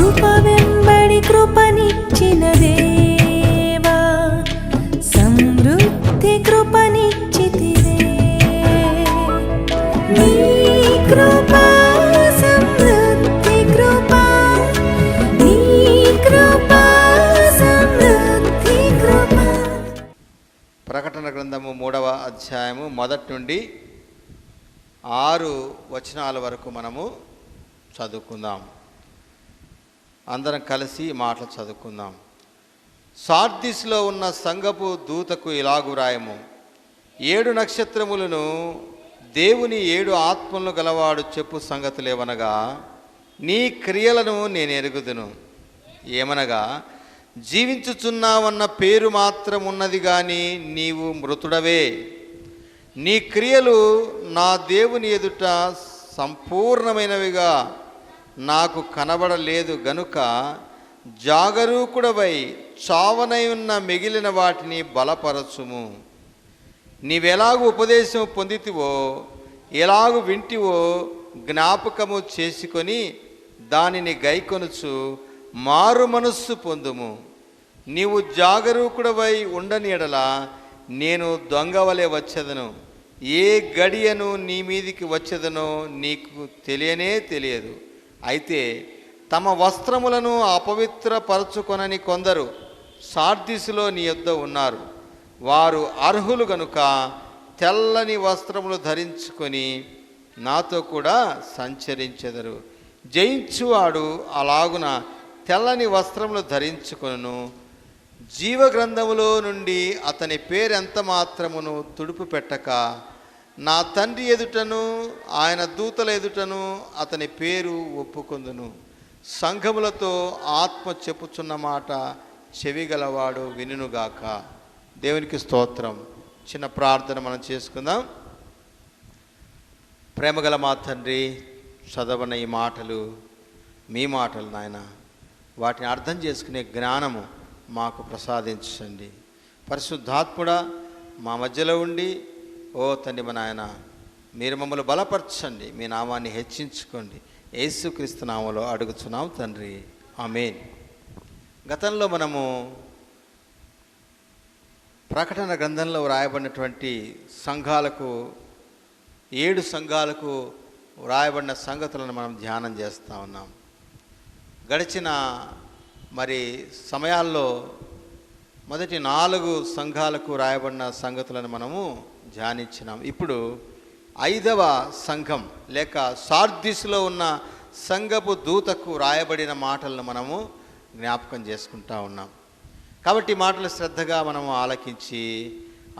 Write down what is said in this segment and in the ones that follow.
కృప వెంబడి కృపనిచ్చిన దేవా సమృద్ధి కృపనిచ్చితివే. నీ కృప సమృద్ధి కృప నీ కృప సమృద్ధి కృప. ప్రకటన గ్రంథము మూడవ అధ్యాయము మొదటి నుండి ఆరు వచనాల వరకు మనము చదువుకుందాం. అందరం కలిసి మాటలు చదువుకుందాం. సార్దిస్లో ఉన్న సంగపు దూతకు ఇలాగు రాయము ఏడు నక్షత్రములను దేవుని ఏడు ఆత్మలను గలవాడు చెప్పు సంగతులేవనగా నీ క్రియలను నేను ఎరుగుదును. ఏమనగా జీవించుచున్నావన్న పేరు మాత్రం ఉన్నది కానీ నీవు మృతుడవే. నీ క్రియలు నా దేవుని ఎదుట సంపూర్ణమైనవిగా నాకు కనబడలేదు గనుక జాగరూకుడవై చావనై ఉన్న మిగిలిన వాటిని బలపరచుము. నీవెలాగు ఉపదేశం పొందితివో ఎలాగు వింటివో జ్ఞాపకము చేసుకొని దానిని గైకొనుచు మారు మనస్సు పొందుము. నీవు జాగరూకుడవై ఉండని ఎడల నేను దొంగవలే వచ్చేదను. ఏ గడియను నీ మీదికి వచ్చేదనో నీకు తెలియనే తెలియదు. అయితే తమ వస్త్రములను అపవిత్రపరచుకొనని కొందరు సార్దిసులో నీ యొద్ద ఉన్నారు. వారు అర్హులు గనుక తెల్లని వస్త్రములు ధరించుకొని నాతో కూడా సంచరించెదరు. జయించువాడు అలాగున తెల్లని వస్త్రములు ధరించుకొను జీవగ్రంథములో నుండి అతని పేరెంత మాత్రమును తుడుపు పెట్టక నా తండ్రి ఎదుటను ఆయన దూతల ఎదుటను అతని పేరు ఒప్పుకొందును. సంఘములతో ఆత్మ చెప్పుచున్న మాట చెవిగలవాడు వినుగాక దేవునికి స్తోత్రం. చిన్న ప్రార్థన మనం చేసుకుందాం. ప్రేమగల మా తండ్రి చదవన ఈ మాటలు మీ మాటలు నాయన వాటిని అర్థం చేసుకునే జ్ఞానము మాకు ప్రసాదించండి. పరిశుద్ధాత్ముడ మా మధ్యలో ఉండి ఓ తండ్రి మా నాయన మీరు మమ్మల్ని బలపరచండి మీ నామాన్ని హెచ్చించుకోండి. యేసుక్రీస్తు నామంలో అడుగుచున్నాం తండ్రి. ఆమెన్. గతంలో మనము ప్రకటన గ్రంథంలో వ్రాయబడినటువంటి సంఘాలకు ఏడు సంఘాలకు వ్రాయబడిన సంగతులను మనం ధ్యానం చేస్తూ ఉన్నాం. గడిచిన మరి సమయాల్లో మొదటి నాలుగు సంఘాలకు రాయబడిన సంగతులను మనము ధ్యానించినాం. ఇప్పుడు ఐదవ సంఘం లేక సార్దిస్లో ఉన్న సంఘపు దూతకు రాయబడిన మాటలను మనము జ్ఞాపకం చేసుకుంటా ఉన్నాం. కాబట్టి మాటలు శ్రద్ధగా మనము ఆలకించి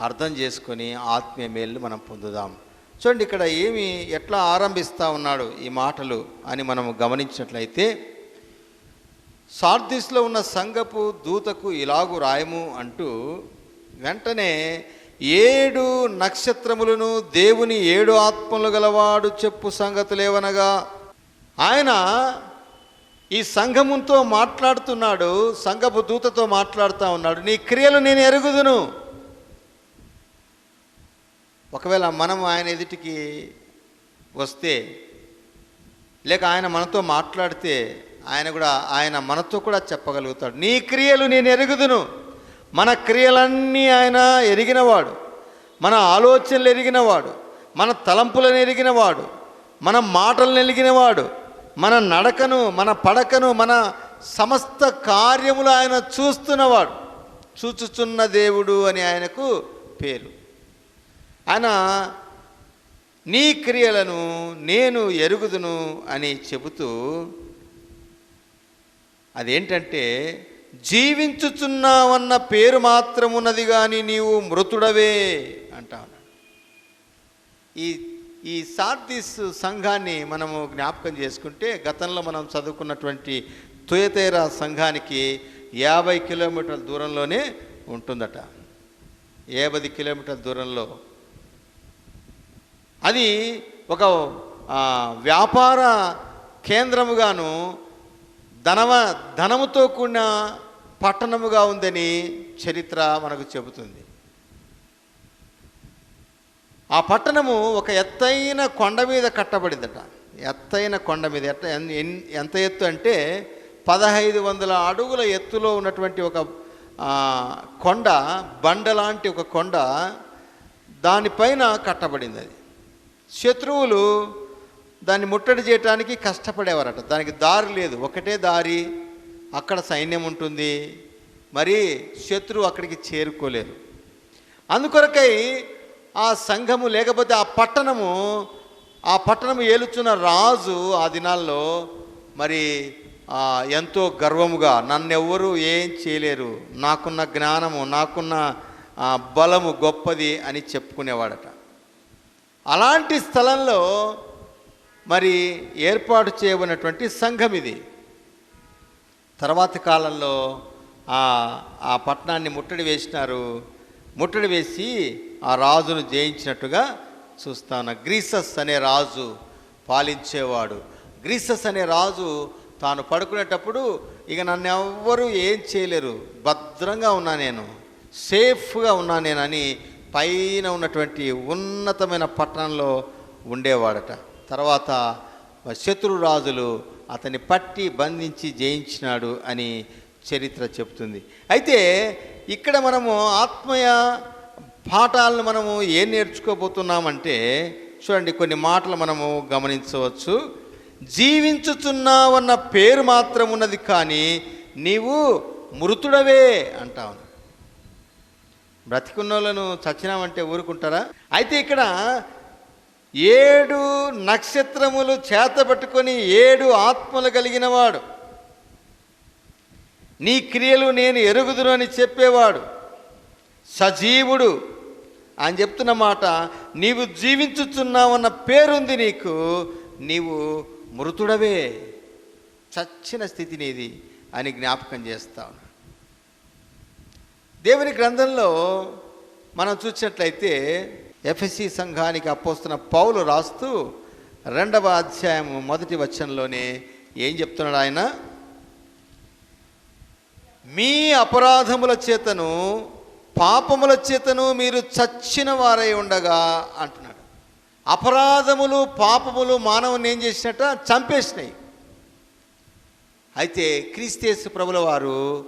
అర్థం చేసుకొని ఆత్మీయ మేలు మనం పొందుదాం. చూడండి ఇక్కడ ఏమి ఎట్లా ఆరంభిస్తూ ఉన్నాడు ఈ మాటలు అని మనం గమనించినట్లయితే సార్దిస్లో ఉన్న సంఘపు దూతకు ఇలాగు రాయము అంటూ వెంటనే ఏడు నక్షత్రములను దేవుని ఏడు ఆత్మలు గలవాడు చెప్పు సంగతులేవనగా ఆయన ఈ సంఘముతో మాట్లాడుతున్నాడు సంఘపు దూతతో మాట్లాడుతూ ఉన్నాడు నీ క్రియలు నేను ఎరుగుదును. ఒకవేళ మనం ఆయన ఎదుటికి వస్తే లేక ఆయన మనతో మాట్లాడితే ఆయన కూడా ఆయన మనతో కూడా చెప్పగలుగుతాడు. నీ క్రియలు నేను ఎరుగుదును. మన క్రియలన్నీ ఆయన ఎరిగినవాడు. మన ఆలోచనలు ఎరిగినవాడు. మన తలంపులను ఎరిగినవాడు. మన మాటలను ఎరిగినవాడు మన నడకను మన పడకను మన సమస్త కార్యములు ఆయన చూస్తున్నవాడు. చూచుచున్న దేవుడు అని ఆయనకు పేరు. ఆయన నీ క్రియలను నేను ఎరుగుదును అని చెబుతూ అదేంటంటే జీవించుచున్నావన్న పేరు మాత్రమున్నది కానీ నీవు మృతుడవే అంటా ఉన్నాడు ఈ ఈ సార్దిస్ సంఘాన్ని మనము జ్ఞాపకం చేసుకుంటే గతంలో మనం చదువుకున్నటువంటి తుయతేర సంఘానికి యాభై కిలోమీటర్ల దూరంలోనే ఉంటుందట. యాభై కిలోమీటర్ల దూరంలో. అది ఒక వ్యాపార కేంద్రముగాను ధనవ ధనముతో కూడిన పట్టణముగా ఉందని చరిత్ర మనకు చెబుతుంది. ఆ పట్టణము ఒక ఎత్తైన కొండ మీద కట్టబడిందట. ఎత్తైన కొండ మీద ఎట్ట ఎంత ఎత్తు అంటే పదహైదు వందల అడుగుల ఎత్తులో ఉన్నటువంటి ఒక కొండ బండ లాంటి ఒక కొండ దానిపైన కట్టబడింది అది. శత్రువులు దాన్ని ముట్టడి చేయటానికి కష్టపడేవారట. దానికి దారి లేదు. ఒకటే దారి అక్కడ సైన్యం ఉంటుంది మరి శత్రువు అక్కడికి చేరుకోలేరు అందుకొరకై ఆ సంఘము లేకపోతే ఆ పట్టణము ఆ పట్టణము ఏలుచున్న రాజు ఆ దినాల్లో మరి ఎంతో గర్వముగా నన్నెవ్వరూ ఏం చేయలేరు. నాకున్న జ్ఞానము నాకున్న బలము గొప్పది అని చెప్పుకునేవాడట. అలాంటి స్థలంలో మరి ఏర్పాటు చేయబడినటువంటి సంఘం ఇది. తర్వాతి కాలంలో ఆ ఆ పట్టణాన్ని ముట్టడి వేసినారు. ముట్టడి వేసి ఆ రాజును జయించినట్టుగా చూస్తాను గ్రీసస్ అనే రాజు పాలించేవాడు. గ్రీసస్ అనే రాజు తాను పడుకునేటప్పుడు ఇక నన్ను ఎవ్వరూ ఏం చేయలేరు. భద్రంగా ఉన్నా నేను. సేఫ్గా ఉన్నా నేనని పైన ఉన్నటువంటి ఉన్నతమైన పట్టణంలో ఉండేవాడట. తర్వాత శత్రు రాజులు అతన్ని పట్టి బంధించి జయించినాడు అని చరిత్ర చెబుతుంది అయితే ఇక్కడ మనము ఆత్మీయ పాఠాలను మనము ఏం నేర్చుకోబోతున్నామంటే చూడండి కొన్ని మాటలు మనము గమనించవచ్చు. జీవించుచున్నావన్న పేరు మాత్రం ఉన్నది కానీ నీవు మృతుడవే అంటావు బ్రతికున్నోళ్ళను చచ్చినామంటే ఊరుకుంటారా? అయితే ఇక్కడ ఏడు నక్షత్రములు చేతబట్టుకొని ఏడు ఆత్మలు కలిగినవాడు. నీ క్రియలు నేను ఎరుగుదును అని చెప్పేవాడు. సజీవుడు అని చెప్తున్న మాట నీవు జీవించుచున్నావన్న పేరుంది నీకు నీవు మృతుడవే. చచ్చిన స్థితి నీది అని జ్ఞాపకం చేస్తాను దేవుని గ్రంథంలో మనం చూసినట్లయితే ఎఫ్ఎస్సి సంఘానికి అప్పొస్తున్న పౌలు రాస్తూ రెండవ అధ్యాయం మొదటి వచనంలోనే ఏం చెప్తున్నాడు ఆయన? మీ అపరాధముల చేతను పాపముల చేతను మీరు చచ్చిన వారై ఉండగా అంటున్నాడు. అపరాధములు పాపములు మానవుని ఏం చేసినట్ట చంపేసినాయి. అయితే క్రీస్తేసు ప్రభుల వారు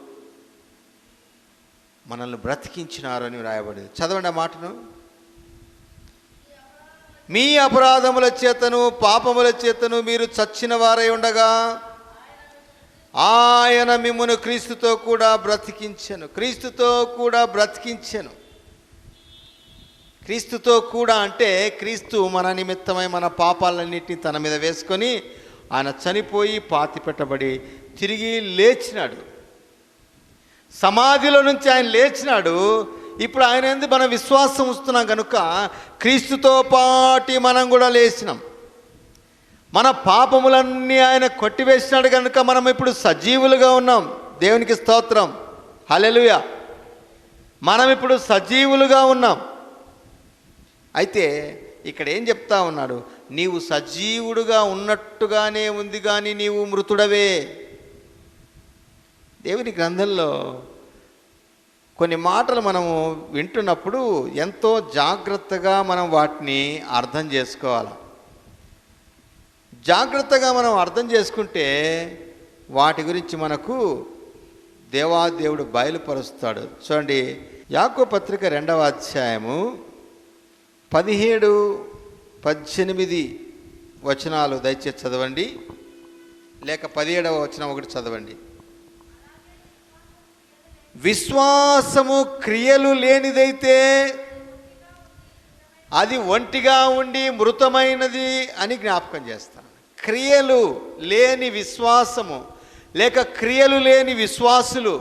మనల్ని బ్రతికించినారు అని రాయబడింది. చదవండి ఆ మాటను. మీ అపరాధముల చేతను పాపముల చేతను మీరు చచ్చిన వారై ఉండగా ఆయన మిమ్మను క్రీస్తుతో కూడా బ్రతికించను. క్రీస్తుతో కూడా బ్రతికించను. క్రీస్తుతో కూడా అంటే క్రీస్తు మన నిమిత్తమై మన పాపాలన్నింటినీ తన మీద వేసుకొని ఆయన చనిపోయి పాతి పెట్టబడి తిరిగి లేచినాడు. సమాధిలో నుంచి ఆయన లేచినాడు. ఇప్పుడు ఆయన ఎందు మనం విశ్వాసం వస్తున్నాం కనుక క్రీస్తుతో పాటి మనం కూడా లేచినాం. మన పాపములన్నీ ఆయన కొట్టివేసినాడు కనుక మనం ఇప్పుడు సజీవులుగా ఉన్నాం. దేవునికి స్తోత్రం. హలెలుయ మనం ఇప్పుడు సజీవులుగా ఉన్నాం. అయితే ఇక్కడ ఏం చెప్తా ఉన్నాడు? నీవు సజీవుడుగా ఉన్నట్టుగానే ఉంది కానీ నీవు మృతుడవే. దేవుని గ్రంథంలో కొన్ని మాటలు మనము వింటున్నప్పుడు ఎంతో జాగ్రత్తగా మనం వాటిని అర్థం చేసుకోవాలి. జాగ్రత్తగా మనం అర్థం చేసుకుంటే వాటి గురించి మనకు దేవాదేవుడు బయలుపరుస్తాడు. చూడండి యాకో పత్రిక రెండవ అధ్యాయము పదిహేడు పద్దెనిమిది వచనాలు దయచేసి చదవండి. లేక పదిహేడవ వచనం ఒకటి చదవండి. విశ్వాసము క్రియలు లేనిదైతే అది ఒంటిగా ఉండి మృతమైనది అని జ్ఞాపకం చేస్తాను. క్రియలు లేని విశ్వాసము లేక క్రియలు లేని విశ్వాసులు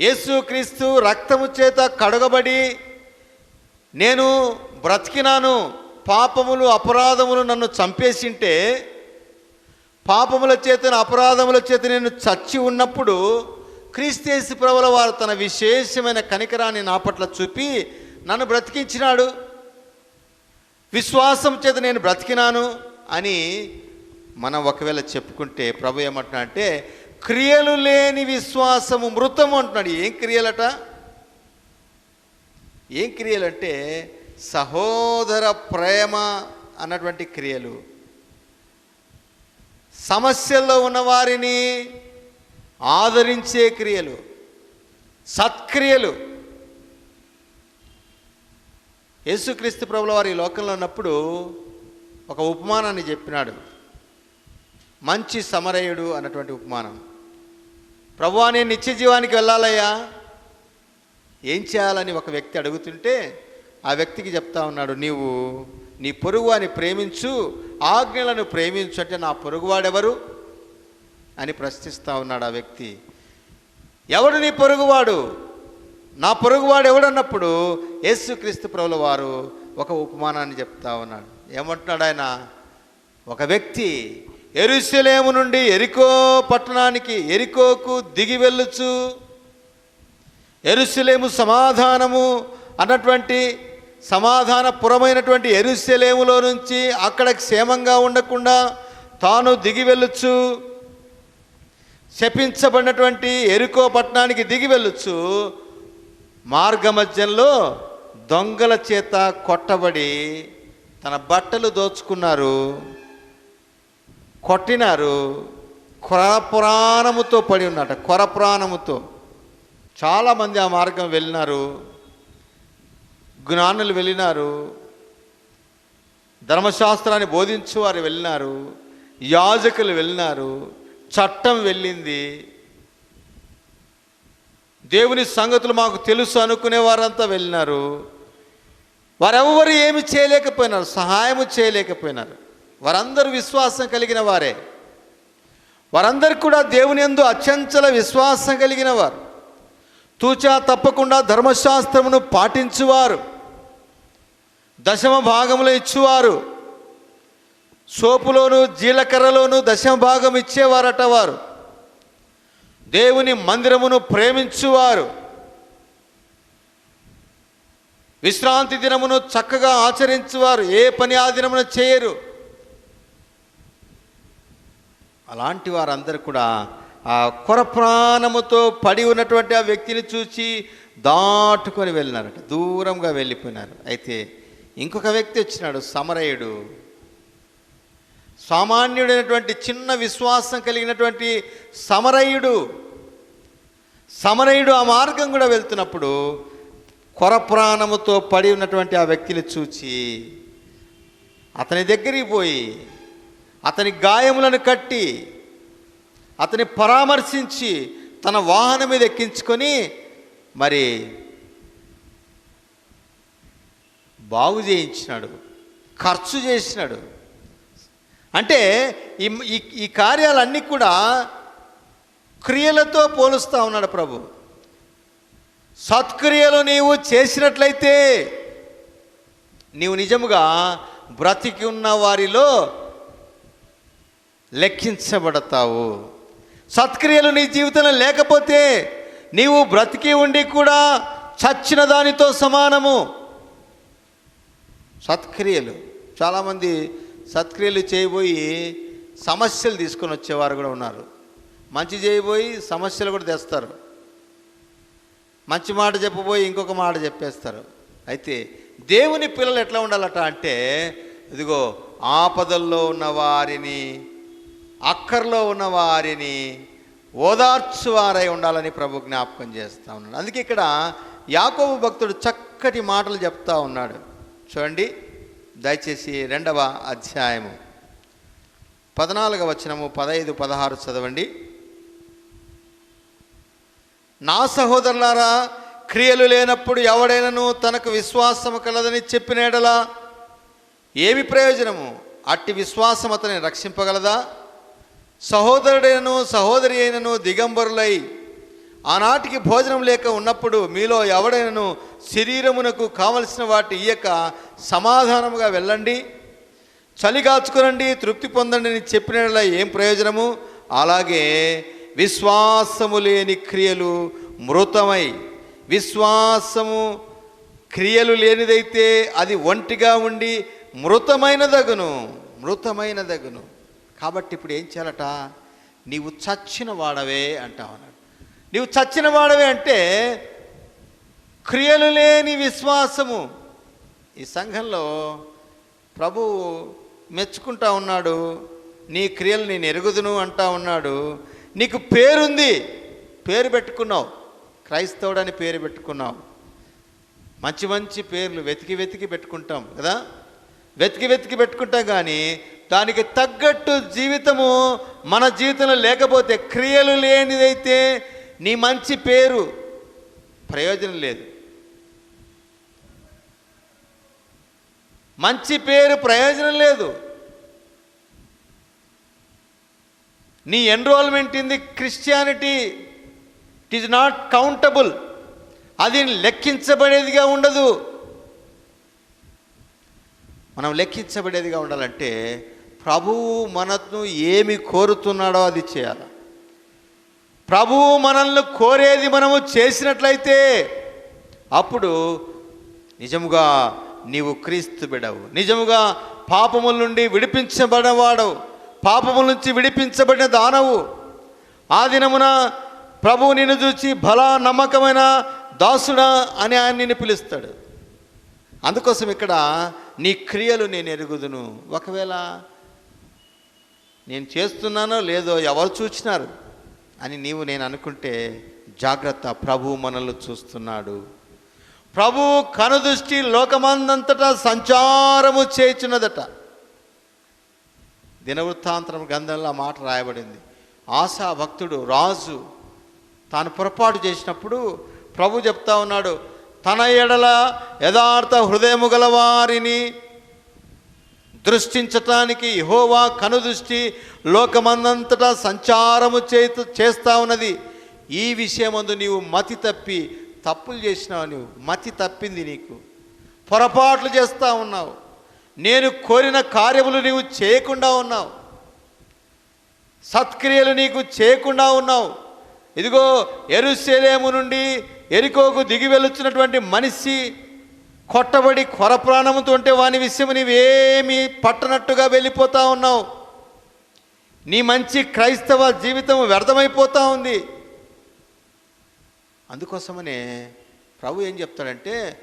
యేసుక్రీస్తు రక్తము చేత కడగబడి నేను బ్రతికినాను పాపములు అపరాధములు నన్ను చంపేసింటే పాపముల చేతను అపరాధముల చేత నేను చచ్చి ఉన్నప్పుడు క్రీస్తేసి ప్రభుల వారు తన విశేషమైన కనికరాన్ని నా పట్ల చూపి నన్ను బ్రతికించినాడు. విశ్వాసం చేత నేను బ్రతికినాను అని మనం ఒకవేళ చెప్పుకుంటే ప్రభు ఏమంటున్నా అంటే క్రియలు లేని విశ్వాసము మృతము అంటున్నాడు. ఏం క్రియలట? ఏం క్రియలంటే సహోదర ప్రేమ అన్నటువంటి క్రియలు. సమస్యల్లో ఉన్నవారిని ఆదరించే క్రియలు సత్క్రియలు. యేసుక్రీస్తు ప్రభుల వారి ఈ లోకంలో ఉన్నప్పుడు ఒక ఉపమానాన్ని చెప్పినాడు. మంచి సమరయుడు అన్నటువంటి ఉపమానం. ప్రభువా నేను నిత్య జీవానికి వెళ్ళాలయ్యా. ఏం చేయాలని ఒక వ్యక్తి అడుగుతుంటే ఆ వ్యక్తికి చెప్తా ఉన్నాడు నీవు నీ పొరుగు అని ప్రేమించు ఆజ్ఞలను ప్రేమించు అంటే నా పొరుగువాడెవరు? అని ప్రశ్నిస్తూ ఉన్నాడు ఆ వ్యక్తి. ఎవడు నీ పొరుగువాడు? నా పొరుగువాడు ఎవడన్నప్పుడు యేసుక్రీస్తు ప్రభుల వారు ఒక ఉపమానాన్ని చెప్తా ఉన్నాడు. ఏమంటున్నాడు ఆయన? ఒక వ్యక్తి ఎరుశలేము నుండి ఎరికో పట్టణానికి ఎరికోకు దిగి వెళ్ళుచు ఎరుశలేము సమాధానము అన్నటువంటి సమాధానపురమైనటువంటి ఎరుశలేములో నుంచి అక్కడ క్షేమంగా ఉండకుండా తాను దిగి వెళ్ళొచ్చు శపించబడినటువంటి ఎరుకో పట్టణానికి దిగి వెళ్ళుచు మార్గమధ్యంలో దొంగల చేత కొట్టబడి తన బట్టలు దోచుకున్నారు. కొట్టినారు. కొరపురాణముతో పడి ఉన్నట కొరపురాణముతో. చాలామంది ఆ మార్గం వెళ్ళినారు. జ్ఞానులు వెళ్ళినారు. ధర్మశాస్త్రాన్ని బోధించు వారు వెళ్ళినారు. యాజకులు వెళ్ళినారు. చట్టం వెళ్ళింది. దేవుని సంగతులు మాకు తెలుసు అనుకునే వారంతా వెళ్ళినారు. వారెవ్వరు ఏమి చేయలేకపోయినారు సహాయము చేయలేకపోయినారు. వారందరూ విశ్వాసం కలిగిన వారే. వారందరు కూడా దేవుని యందు అత్యంచల విశ్వాసం కలిగిన వారు. తూచా తప్పకుండా ధర్మశాస్త్రమును పాటించువారు. దశమ భాగములు ఇచ్చువారు. సోపులోను జీలకర్రలోను దశమ భాగం ఇచ్చేవారట వారు. దేవుని మందిరమును ప్రేమించువారు. విశ్రాంతి దినమును చక్కగా ఆచరించువారు. ఏ పని ఆ దినమున చేయరు. అలాంటి వారందరూ కూడా ఆ కొర ప్రాణముతో పడి ఉన్నటువంటి ఆ వ్యక్తిని చూసి దాటుకొని వెళ్ళినారట. దూరంగా వెళ్ళిపోయినారు. అయితే ఇంకొక వ్యక్తి వచ్చినాడు సమరయుడు. సామాన్యుడైనటువంటి చిన్న విశ్వాసం కలిగినటువంటి సమరయుడు సమరయుడు ఆ మార్గం కూడా వెళ్తున్నప్పుడు కొర ప్రాణముతో పడి ఉన్నటువంటి ఆ వ్యక్తిని చూచి అతని దగ్గరికి పోయి అతని గాయములను కట్టి అతని పరామర్శించి తన వాహనం మీద ఎక్కించుకొని మరి బాగు చేయించినాడు ఖర్చు చేసినాడు. అంటే ఈ ఈ- కార్యాలన్నీ కూడా క్రియలతో పోలుస్తూ ఉన్నాడు ప్రభు. సత్క్రియలు నీవు చేసినట్లయితే నీవు నిజముగా బ్రతికి ఉన్న వారిలో లెక్కించబడతావు. సత్క్రియలు నీ జీవితంలో లేకపోతే నీవు బ్రతికి ఉండి కూడా చచ్చిన దానితో సమానము. సత్క్రియలు. చాలామంది సత్క్రియలు చేయబోయి సమస్యలు తీసుకొని వచ్చేవారు కూడా ఉన్నారు. మంచి చేయబోయి సమస్యలు కూడా తెస్తారు. మంచి మాట చెప్పబోయి ఇంకొక మాట చెప్పేస్తారు. అయితే దేవుని పిల్లలు ఎట్లా ఉండాలట అంటే ఇదిగో ఆపదల్లో ఉన్న వారిని అక్కర్లో ఉన్న వారిని ఓదార్చువారై ఉండాలని ప్రభు జ్ఞాపకం చేస్తూ ఉన్నాడు. అందుకే ఇక్కడ యాకోబు భక్తుడు చక్కటి మాటలు చెప్తా ఉన్నాడు. చూడండి. దయచేసి రెండవ అధ్యాయము. పద్నాలుగవ వచనము పదహైదు పదహారు చదవండి. నా సహోదరులారా క్రియలు లేనప్పుడు ఎవడైనను తనకు విశ్వాసము కలదని చెప్పినేడలా ఏమి ప్రయోజనము? అట్టి విశ్వాసం అతని రక్షింపగలదా? సహోదరుడైనను సహోదరి అయినను దిగంబరులై ఆనాటికి భోజనం లేక ఉన్నప్పుడు మీలో ఎవడైనను శరీరమునకు కావలసిన వాటి ఇయ్యక సమాధానముగా వెళ్ళండి. చలిగాచుకునండి తృప్తి పొందండి అని చెప్పిన ఏం ప్రయోజనము? అలాగే విశ్వాసము లేని క్రియలు మృతమై విశ్వాసము క్రియలు లేనిదైతే అది ఒంటిగా ఉండి మృతమైనదగును మృతమైనదగును. కాబట్టి ఇప్పుడు ఏం చేయాలట? నీవు చచ్చిన వాడవే అంటావు అన్నాడు. నీవు చచ్చిన వాడవే అంటే క్రియలు లేని విశ్వాసము. ఈ సంఘంలో ప్రభు మెచ్చుకుంటా ఉన్నాడు నీ క్రియలు నేను ఎరుగుదును అంటా ఉన్నాడు నీకు పేరుంది పేరు పెట్టుకున్నావు క్రైస్తవుడని పేరు పెట్టుకున్నావు. మంచి మంచి పేర్లు వెతికి వెతికి పెట్టుకుంటాం కదా? వెతికి వెతికి పెట్టుకుంటాం కానీ దానికి తగ్గట్టు జీవితము మన జీవితంలో లేకపోతే క్రియలు లేనిదైతే నీ మంచి పేరు ప్రయోజనం లేదు. మంచి పేరు ప్రయోజనం లేదు. నీ enrolment in the Christianity it is not countable అది లెక్కించబడేదిగా ఉండదు. మనం లెక్కించబడేదిగా ఉండాలంటే ప్రభువు మనను ఏమి కోరుతున్నాడో అది చేయాలి. ప్రభువు మనల్ని కోరేది మనము చేసినట్లయితే అప్పుడు నిజముగా నీవు క్రీస్తు బిడవు. నిజముగా పాపముల నుండి విడిపించబడినవాడవు. పాపముల నుంచి విడిపించబడిన దానవు. ఆ దినమున ప్రభువు నిన్ను చూచి బలా నమ్మకమైన దాసుడా అని ఆయన నిన్ను పిలుస్తాడు. అందుకోసం ఇక్కడ నీ క్రియలు నేను ఎరుగుదును. ఒకవేళ నేను చేస్తున్నానో లేదో ఎవరు చూచినారు? అని నీవు నేను అనుకుంటే జాగ్రత్త. ప్రభు మనల్ని చూస్తున్నాడు. ప్రభు కనుదృష్టి లోకమందంతటా సంచారము చేచినదట దినవృత్తాంతరం గంధంలో మాట రాయబడింది. ఆశా భక్తుడు రాజు తాను పొరపాటు చేసినప్పుడు ప్రభు చెప్తా ఉన్నాడు తన ఎడల యథార్థ హృదయము గల వారిని దృష్టించటానికి యహోవా కనుదృష్టి లోకమందంతటా సంచారము చేతు చేస్తా ఉన్నది. ఈ విషయమందు నీవు మతి తప్పి తప్పులు చేసినావు నీవు. మతి తప్పింది నీకు. పొరపాట్లు చేస్తూ ఉన్నావు. నేను కోరిన కార్యములు నీవు చేయకుండా ఉన్నావు. సత్క్రియలు నీకు చేయకుండా ఉన్నావు. ఇదిగో ఎరుసేలేము నుండి ఎరికోకు దిగి వెలుచున్నటువంటి మనిషి కొట్టబడి కొర ప్రాణముతో ఉంటే వాని విషయం నీవేమీ పట్టనట్టుగా వెళ్ళిపోతా ఉన్నావు. నీ మంచి క్రైస్తవ జీవితం వ్యర్థమైపోతా ఉంది. అందుకోసమనే ప్రభు ఏం చెప్తాడంటే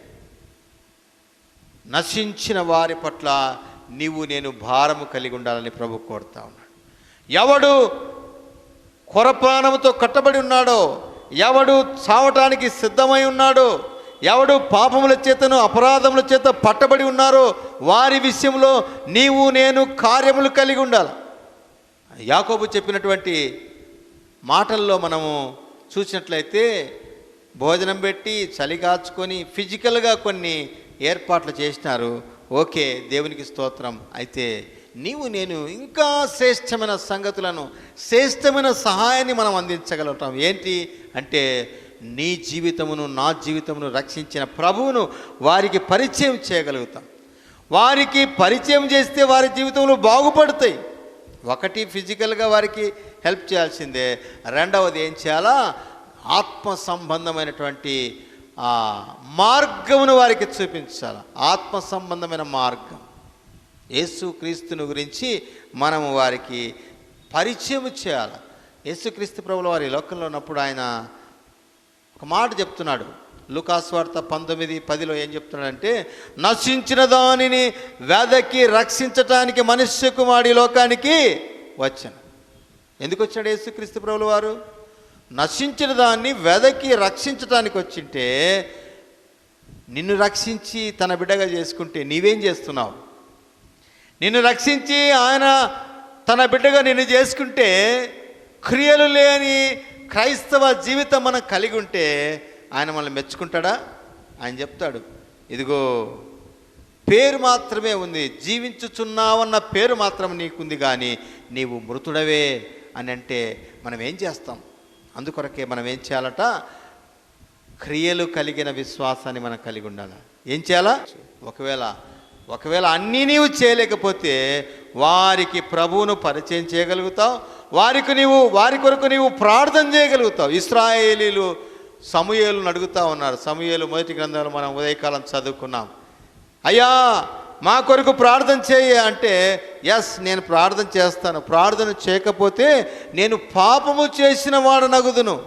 నశించిన వారి పట్ల నీవు నేను భారము కలిగి ఉండాలని ప్రభు కోరుతా ఉన్నాడు. ఎవడు కొర ప్రాణముతో కట్టబడి ఉన్నాడో ఎవడు చావటానికి సిద్ధమై ఉన్నాడో ఎవడు పాపముల చేతను అపరాధముల చేత పట్టబడి ఉన్నారో వారి విషయంలో నీవు నేను కార్యములు కలిగి ఉండాలి. యాకోబు చెప్పినటువంటి మాటల్లో మనము చూసినట్లయితే భోజనం పెట్టి చలి కాచుకొని ఫిజికల్గా కొన్ని ఏర్పాట్లు చేసినారు. ఓకే దేవునికి స్తోత్రం. అయితే నీవు నేను ఇంకా శ్రేష్టమైన సంగతులను శ్రేష్టమైన సహాయాన్ని మనం అందించగలుగుతాం. ఏంటి? అంటే నీ జీవితమును నా జీవితమును రక్షించిన ప్రభువును వారికి పరిచయం చేయగలుగుతాం. వారికి పరిచయం చేస్తే వారి జీవితంలో బాగుపడతాయి. ఒకటి ఫిజికల్గా వారికి హెల్ప్ చేయాల్సిందే. రెండవది ఏం చేయాలా? ఆత్మ సంబంధమైనటువంటి మార్గమును వారికి చూపించాలి? ఆత్మ సంబంధమైన మార్గం యేసుక్రీస్తుని గురించి మనము వారికి పరిచయం చేయాలి? యేసుక్రీస్తు ప్రభుల వారి లోకంలో ఉన్నప్పుడు ఆయన ఒక మాట చెప్తున్నాడు. లుకాస్వార్త పంతొమ్మిది పదిలో ఏం చెప్తున్నాడంటే నశించిన దానిని వెదకి రక్షించటానికి మనుష్య కుమారి లోకానికి వచ్చాను. ఎందుకు వచ్చాడు యేసుక్రీస్తు ప్రభుల వారు నశించిన దాన్ని వెదకి రక్షించటానికి వచ్చింటే నిన్ను రక్షించి తన బిడ్డగా చేసుకుంటే నీవేం చేస్తున్నావు? నిన్ను రక్షించి ఆయన తన బిడ్డగా నిన్ను చేసుకుంటే క్రియలు లేని క్రైస్తవ జీవితం మనం కలిగి ఉంటే ఆయన మనల్ని మెచ్చుకుంటాడా? ఆయన చెప్తాడు. ఇదిగో పేరు మాత్రమే ఉంది. జీవించుచున్నావన్న పేరు మాత్రం నీకుంది కానీ నీవు మృతుడవే అని అంటే మనం ఏం చేస్తాం? అందుకొరకే మనం ఏం చేయాలట? క్రియలు కలిగిన విశ్వాసాన్ని మనం కలిగి ఉండాలి. ఏం చేయాలా? ఒకవేళ ఒకవేళ అన్నీ నీవు చేయలేకపోతే వారికి ప్రభువును పరిచయం చేయగలుగుతావు వారికి నీవు వారి కొరకు నీవు ప్రార్థన చేయగలుగుతావు. ఇస్రాయేలీలు సమూయేలు అడుగుతా ఉన్నారు. సమూయేలు మొదటి గ్రంథంలో మనం ఉదయకాలం చదువుకున్నాం. అయ్యా మా కొరకు ప్రార్థన చేయ అంటే ఎస్ నేను ప్రార్థన చేస్తాను. ప్రార్థన చేయకపోతే నేను పాపము చేసిన వాడు నగుదును.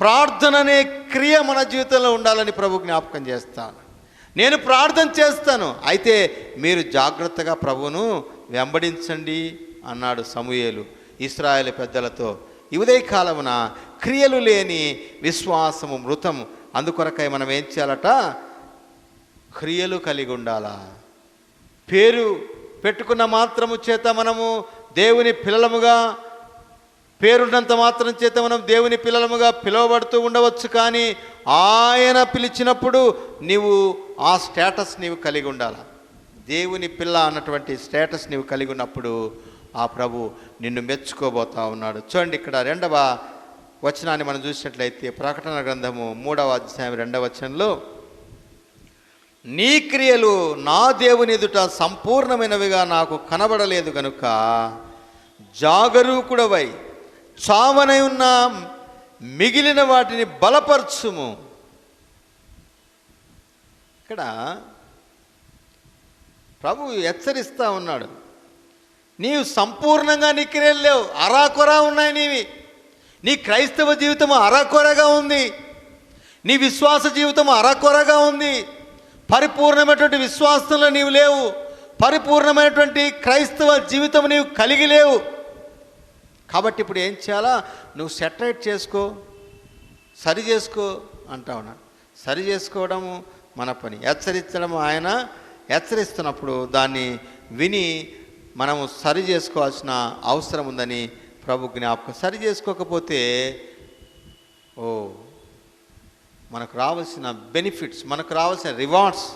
ప్రార్థన అనే క్రియ మన జీవితంలో ఉండాలని ప్రభు జ్ఞాపకం చేస్తాను. నేను ప్రార్థన చేస్తాను. అయితే మీరు జాగ్రత్తగా ప్రభువును వెంబడించండి. అన్నాడు సమూయేలు ఇస్రాయేల్ పెద్దలతో. ఈ కాలమున క్రియలు లేని విశ్వాసము మృతం అందుకొరకై మనం ఏం చేయాలట? క్రియలు కలిగి ఉండాలా? పేరు పెట్టుకున్న మాత్రము చేత మనము దేవుని పిల్లలముగా పేరున్నంత మాత్రం చేత మనం దేవుని పిల్లలముగా పిలువబడుతూ ఉండవచ్చు కానీ ఆయన పిలిచినప్పుడు నీవు ఆ స్టేటస్ నీవు కలిగి ఉండాలి? దేవుని పిల్ల అన్నటువంటి స్టేటస్ నీవు కలిగి ఉన్నప్పుడు ఆ ప్రభు నిన్ను మెచ్చుకోబోతా ఉన్నాడు. చూడండి ఇక్కడ రెండవ వచనాన్ని మనం చూసినట్లయితే ప్రకటన గ్రంథము మూడవ అధ్యాయం రెండవ వచనంలో నీ క్రియలు నా దేవుని ఎదుట సంపూర్ణమైనవిగా నాకు కనబడలేదు కనుక జాగరూకుడవై చావనై ఉన్న మిగిలిన వాటిని బలపరచుము. ఇక్కడ ప్రభు హెచ్చరిస్తూ ఉన్నాడు. నీవు సంపూర్ణంగా నీ క్రియలు లేవు. అరాకొరా ఉన్నాయి నీవి. నీ క్రైస్తవ జీవితం అరాకొరగా ఉంది. నీ విశ్వాస జీవితం అరాకొరగా ఉంది. పరిపూర్ణమైనటువంటి విశ్వాసంలో నీవు లేవు. పరిపూర్ణమైనటువంటి క్రైస్తవ జీవితం నీవు కలిగి లేవు. కాబట్టి ఇప్పుడు ఏం చేయాలా? నువ్వు సెటరేట్ చేసుకో. సరి చేసుకో అంటా సరి చేసుకోవడము మన పని. హెచ్చరించడం ఆయన హెచ్చరిస్తున్నప్పుడు దాన్ని విని మనము సరి చేసుకోవాల్సిన అవసరం ఉందని ప్రభు జ్ఞాపకం. సరి చేసుకోకపోతే ఓ మనకు రావాల్సిన బెనిఫిట్స్ మనకు రావాల్సిన రివార్డ్స్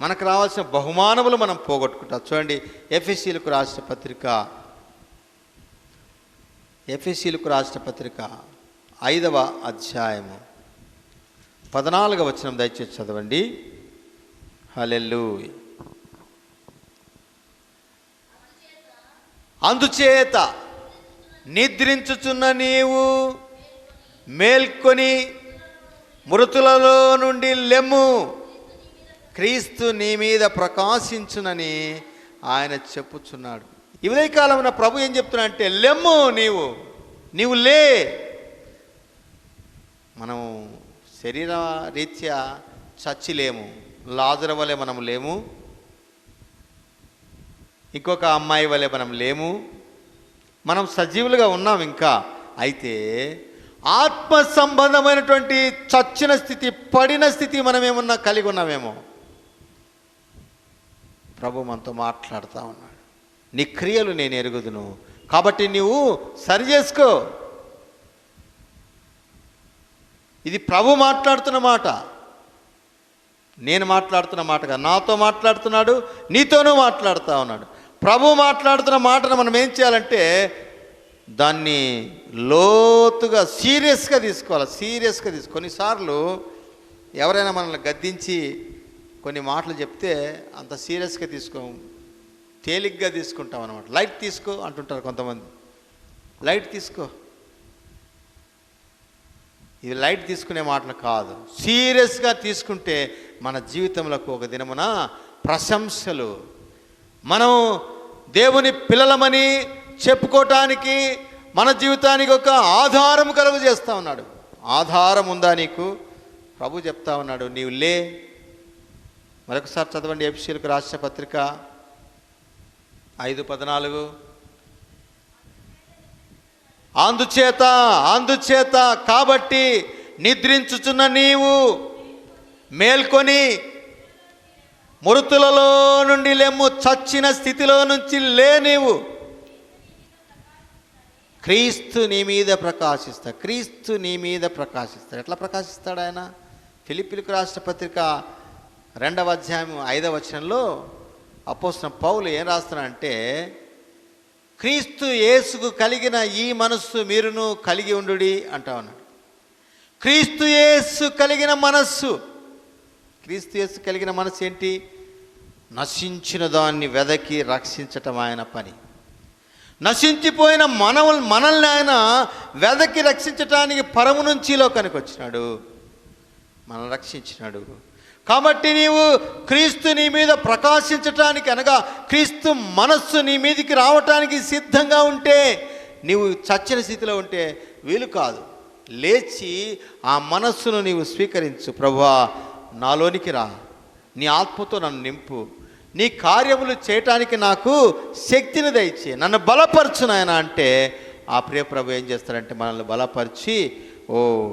మనకు రావాల్సిన బహుమానములు మనం పోగొట్టుకుంటాం. చూడండి ఎఫ్ఎస్సీలకు రాసిన పత్రిక ఎఫ్ఎస్సీలకు రాసిన పత్రిక ఐదవ అధ్యాయము పద్నాలుగవ వచనం దయచేసి చదవండి. హలెల్లు అందుచేత నిద్రించుచున్న నీవు మేల్కొని మృతులలో నుండి లెమ్ము. క్రీస్తు నీ మీద ప్రకాశించునని ఆయన చెప్పుచున్నాడు. ఈ ఉదయకాలమున ప్రభు ఏం చెప్తున్నా అంటే లెమ్ము నీవు నీవు లే. మనం శరీర రీత్యా చచ్చిలేము. లాజర వలె మనం లేము. ఇంకొక అమ్మాయి వలె మనం లేము. మనం సజీవులుగా ఉన్నాం ఇంకా. అయితే ఆత్మ సంబంధమైనటువంటి చచ్చిన స్థితి పడిన స్థితి మనమేమన్నా కలిగి ఉన్నామేమో? ప్రభు మనతో మాట్లాడుతూ ఉన్నాడు. నీ క్రియలు నేను ఎరుగుదును. కాబట్టి నీవు సరి చేసుకో. ఇది ప్రభు మాట్లాడుతున్న మాట. నేను మాట్లాడుతున్న మాటగా నాతో మాట్లాడుతున్నాడు నీతోనూ మాట్లాడుతూ ఉన్నాడు. ప్రభు మాట్లాడుతున్న మాటను మనం ఏం చేయాలంటే దాన్ని లోతుగా సీరియస్గా తీసుకోవాలి సీరియస్గా తీసుకో కొన్నిసార్లు ఎవరైనా మనల్ని గద్దించి కొన్ని మాటలు చెప్తే అంత సీరియస్గా తీసుకో తేలిగ్గా తీసుకుంటాం అనమాట లైట్ తీసుకో అంటుంటారు కొంతమంది. లైట్ తీసుకో. ఇది లైట్ తీసుకునే మాటలు కాదు. సీరియస్గా తీసుకుంటే మన జీవితంలో ఒక దినమున ప్రశంసలు. మనం దేవుని పిల్లలమని చెప్పుకోవటానికి మన జీవితానికి ఒక ఆధారం కలుగు చేస్తూ ఉన్నాడు. ఆధారం ఉందా నీకు? ప్రభు చెప్తా ఉన్నాడు నీవు లే. మరొకసారి చదవండి ఎఫ్సీలకు రాష్ట్ర పత్రిక ఐదు పద్నాలుగు. అందుచేత అందుచేత కాబట్టి నిద్రించుచున్న నీవు మేల్కొని మృతులలో నుండి లెమ్ము చచ్చిన స్థితిలో నుంచి లే నీవు. క్రీస్తు నీ మీద ప్రకాశిస్తా క్రీస్తు నీ మీద ప్రకాశిస్తాడు. ఎట్లా ప్రకాశిస్తాడు ఆయన? ఫిలిపిలకు రాష్ట్ర పత్రిక రెండవ అధ్యాయం ఐదవ వచనంలో అపోసిన పౌలు ఏం రాస్తున్నాడంటే క్రీస్తు యేసుకు కలిగిన ఈ మనస్సు మీరును కలిగి ఉండుడి అంటా ఉన్నాడు. క్రీస్తు యేసు కలిగిన మనస్సు క్రీస్తు యేసు కలిగిన మనసు ఏంటి నశించిన దాన్ని వెదకి రక్షించటం ఆయన పని. నశించిపోయిన మనవ మనల్ని ఆయన వెదకి రక్షించటానికి పరము నుంచి లోకానికి వచ్చినాడు. మనల్ని రక్షించినాడు. కాబట్టి నీవు క్రీస్తు నీ మీద ప్రకాశించటానికి అనగా క్రీస్తు మనస్సు నీ మీదికి రావటానికి సిద్ధంగా ఉంటే నీవు చచ్చిన స్థితిలో ఉంటే వీలు కాదు. లేచి ఆ మనస్సును నీవు స్వీకరించు ప్రభా నాలోనికి రా. నీ ఆత్మతో నన్ను నింపు. నీ కార్యములు చేయటానికి నాకు శక్తిని దయచి. నన్ను బలపరచు నాయన అంటే ఆ ప్రియ ప్రభు ఏం చేస్తారంటే మనల్ని బలపరిచి ఓ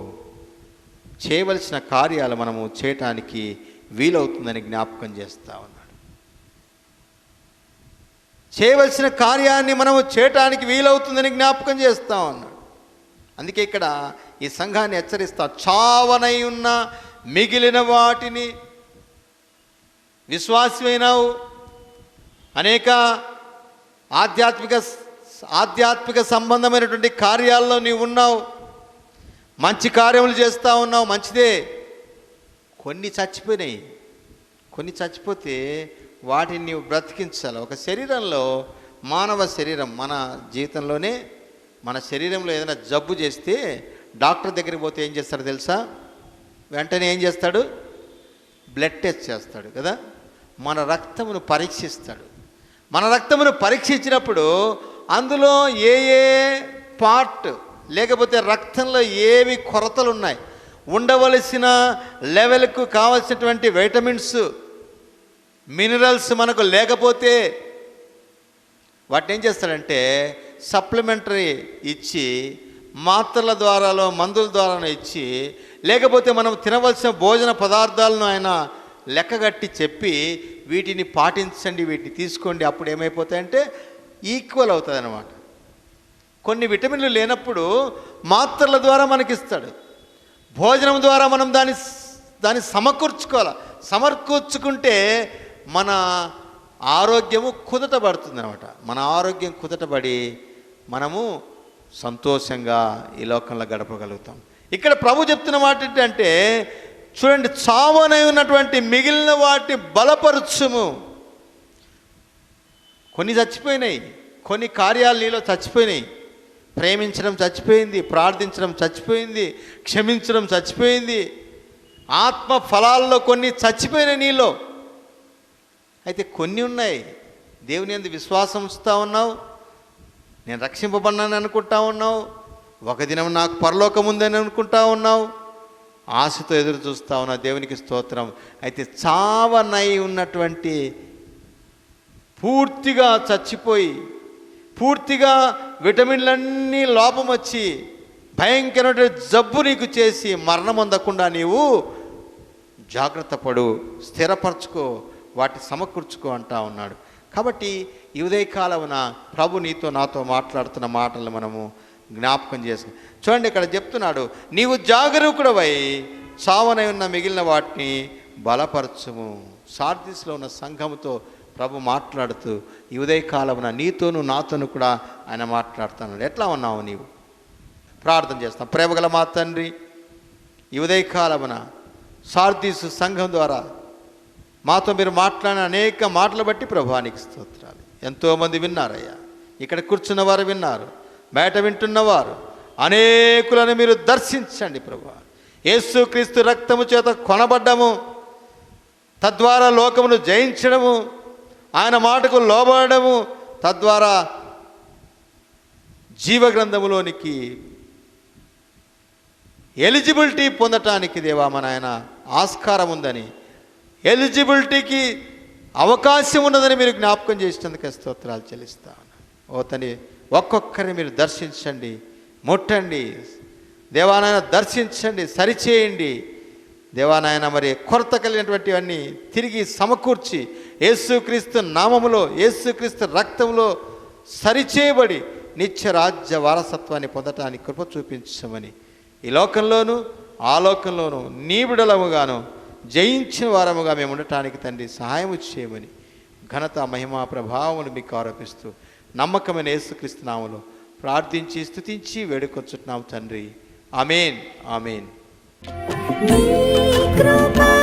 చేయవలసిన కార్యాలు మనము చేయటానికి వీలవుతుందని జ్ఞాపకం చేస్తా ఉన్నాడు. చేయవలసిన కార్యాన్ని మనము చేయటానికి వీలవుతుందని జ్ఞాపకం చేస్తా ఉన్నాడు. అందుకే ఇక్కడ ఈ సంఘాన్ని హెచ్చరిస్తా. చావనై ఉన్న మిగిలిన వాటిని విశ్వాసమైనావు అనేక ఆధ్యాత్మిక ఆధ్యాత్మిక సంబంధమైనటువంటి కార్యాల్లో నీవు ఉన్నావు మంచి కార్యములు చేస్తూ ఉన్నావు. మంచిదే. కొన్ని చచ్చిపోయినాయి. కొన్ని చచ్చిపోతే వాటిని నీవు బ్రతికించాలి ఒక శరీరంలో మానవ శరీరం మన జీవితంలోనే మన శరీరంలో ఏదైనా జబ్బు చేస్తే డాక్టర్ దగ్గరికి పోతే ఏం చేస్తారో తెలుసా? వెంటనే ఏం చేస్తాడు? బ్లడ్ టెస్ట్ చేస్తాడు కదా? మన రక్తమును పరీక్షిస్తాడు. మన రక్తమును పరీక్షించినప్పుడు అందులో ఏ ఏ పార్ట్ లేకపోతే రక్తంలో ఏవి కొరతలు ఉన్నాయి? ఉండవలసిన లెవెల్కు కావలసినటువంటి వైటమిన్స్ మినరల్స్ మనకు లేకపోతే వాటిని ఏం చేస్తాడంటే సప్లిమెంటరీ ఇచ్చి మాత్రల ద్వారాలో మందుల ద్వారానో ఇచ్చి లేకపోతే మనం తినవలసిన భోజన పదార్థాలను ఆయన లెక్కగట్టి చెప్పి వీటిని పాటించండి వీటిని తీసుకోండి అప్పుడు ఏమైపోతాయంటే ఈక్వల్ అవుతుంది అనమాట కొన్ని విటమిన్లు లేనప్పుడు మాత్రల ద్వారా మనకిస్తాడు. భోజనం ద్వారా మనం దాని దాన్ని సమకూర్చుకోవాలి. సమకూర్చుకుంటే మన ఆరోగ్యము కుదటబడుతుంది అనమాట మన ఆరోగ్యం కుదటబడి మనము సంతోషంగా ఈ లోకంలో గడపగలుగుతాం. ఇక్కడ ప్రభు చెప్తున్న మాట ఏంటంటే చూడండి చావనై ఉన్నటువంటి మిగిలిన వాటి బలపరుచుము. కొన్ని చచ్చిపోయినాయి కొన్ని కార్యాలు నీలో చచ్చిపోయినాయి. ప్రేమించడం చచ్చిపోయింది ప్రార్థించడం చచ్చిపోయింది క్షమించడం చచ్చిపోయింది. ఆత్మ ఫలాల్లో కొన్ని చచ్చిపోయినాయి నీలో. అయితే కొన్ని ఉన్నాయి. దేవుని ఎందు విశ్వాసం ఉంచుతా ఉన్నావు నేను రక్షింపబడినాను అనుకుంటా ఉన్నావు. ఒక దినం నాకు పరలోకం ఉందని అనుకుంటా ఉన్నావు. ఆశతో ఎదురు చూస్తా ఉన్నావు దేవునికి స్తోత్రం. అయితే చావనై ఉన్నటువంటి పూర్తిగా చచ్చిపోయి పూర్తిగా విటమిన్లన్నీ లోపం వచ్చి భయంకరమైన జబ్బు నీకు చేసి మరణం అందకుండా నీవు జాగ్రత్త పడు స్థిరపరచుకో వాటి సమకూర్చుకో అంటా ఉన్నాడు. కాబట్టి ఈ ఉదయకాలమున ప్రభు నీతో నాతో మాట్లాడుతున్న మాటలు మనము జ్ఞాపకం చేసుకు చూడండి ఇక్కడ చెప్తున్నాడు నీవు జాగరూకుడవై చావనై ఉన్న మిగిలిన వాటిని బలపరచుము. సార్దిస్లో ఉన్న సంఘముతో ప్రభు మాట్లాడుతూ ఈ ఉదయకాలమున నీతోను నాతోను కూడా ఆయన మాట్లాడుతున్నాడు. ఎట్లా ఉన్నావు నీవు? ప్రార్థన చేస్తాం. ప్రేమగల మా తండ్రి ఈ ఉదయకాలమున సార్దీసు సంఘం ద్వారా మాతో మీరు మాట్లాడిన అనేక మాటలు బట్టి ప్రభానికి స్తోత్రాలు. ఎంతోమంది విన్నారయ్యా. ఇక్కడ కూర్చున్న వారు విన్నారు. బయట వింటున్నవారు అనేకులను మీరు దర్శించండి ప్రభు. యేసుక్రీస్తు రక్తము చేత కొనబడ్డము తద్వారా లోకమును జయించడము ఆయన మాటకు లోబడము తద్వారా జీవగ్రంథములోనికి ఎలిజిబిలిటీ పొందటానికి దేవా మన ఆయన ఆస్కారం ఉందని ఎలిజిబిలిటీకి అవకాశం ఉన్నదని మీరు జ్ఞాపకం చేసినందుకే స్తోత్రాలు చెల్లిస్తాను ఓ తని ఒక్కొక్కరిని మీరు దర్శించండి ముట్టండి దేవానాయన దర్శించండి సరిచేయండి. దేవానాయన మరి కొరత కలిగినటువంటివన్నీ తిరిగి సమకూర్చి యేసుక్రీస్తు నామములో యేసుక్రీస్తు రక్తంలో సరిచేయబడి నిత్య రాజ్య వారసత్వాన్ని పొందటానికి కృప చూపించమని ఈ లోకంలోనూ ఆ లోకంలోనూ నీ బిడలముగాను జయించిన వారముగా మేము ఉండటానికి తండ్రి సహాయము చేయమని ఘనత మహిమా ప్రభావములు మీకు ఆరోపిస్తూ నమ్మకమైన యేసుక్రీస్తునాములో ప్రార్థించి స్తుతించి వేడుకొచ్చుతున్నాము తండ్రి. ఆమెన్. ఆమెన్. కృపా